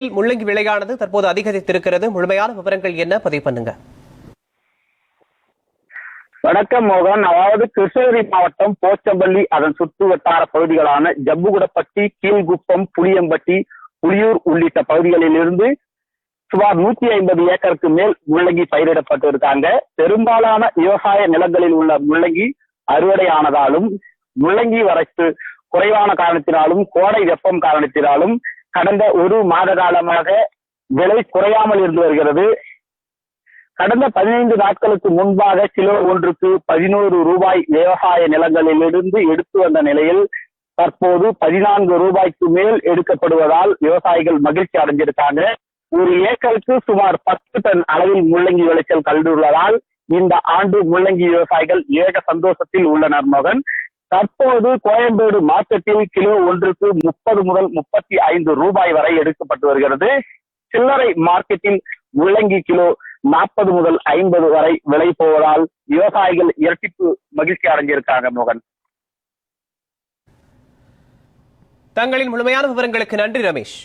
முள்ளங்கி விலையானது தற்போது அதிகரித்திருக்கிறது. முழுமையான விவரங்கள் என்ன? பதிவு பண்ணுங்க. வடக்கம் மோகன். அதாவது கிருஷ்ணகிரி மாவட்டம் போச்சம்பள்ளி அதன் சுற்று வட்டார பகுதிகளான ஜம்புகுடப்பட்டி கீழ்குப்பம் புளியம்பட்டி புளியூர் உள்ளிட்ட பகுதிகளிலிருந்து சுமார் நூத்தி ஐம்பது ஏக்கருக்கு மேல் முள்ளங்கி பயிரிடப்பட்டு இருக்காங்க பெரும்பாலான விவசாய நிலங்களில் உள்ள முள்ளங்கி அறுவடையானதாலும் முள்ளங்கி வறட்சி குறைவான காரணத்தினாலும் கோடை வெப்பம் காரணத்தினாலும் கடந்த ஒரு மாத காலமாக விலை குறையாமல் இருந்து வருகிறது. கடந்த பதினைந்து நாட்களுக்கு முன்பாக கிலோ ஒன்றுக்கு பதினோரு ரூபாய் விவசாய நிலங்களிலிருந்து எடுத்து வந்த நிலையில் தற்போது பதினான்கு ரூபாய்க்கு மேல் எடுக்கப்படுவதால் விவசாயிகள் மகிழ்ச்சி அடைஞ்சிருக்காங்க. ஒரு ஏக்கருக்கு சுமார் பத்து டன் அளவில் முள்ளங்கி விளைச்சல் கண்டுள்ளதால் இந்த ஆண்டு முள்ளங்கி விவசாயிகள் ஏக சந்தோஷத்தில் உள்ளனர் மகன். தற்போது கோயம்பேடு மார்க்கெட்டில் கிலோ ஒன்றுக்கு முப்பது முதல் முப்பத்தி ஐந்து ரூபாய் வரை எடுக்கப்பட்டு வருகிறது. சில்லறை மார்க்கெட்டில் முள்ளங்கி கிலோ நாற்பது முதல் ஐம்பது வரை விலை போவதால் விவசாயிகள் இரட்டிப்பு மகிழ்ச்சி அடைஞ்சிருக்காங்க மோகன். தங்களின் முழுமையான விவரங்களுக்கு நன்றி ரமேஷ்.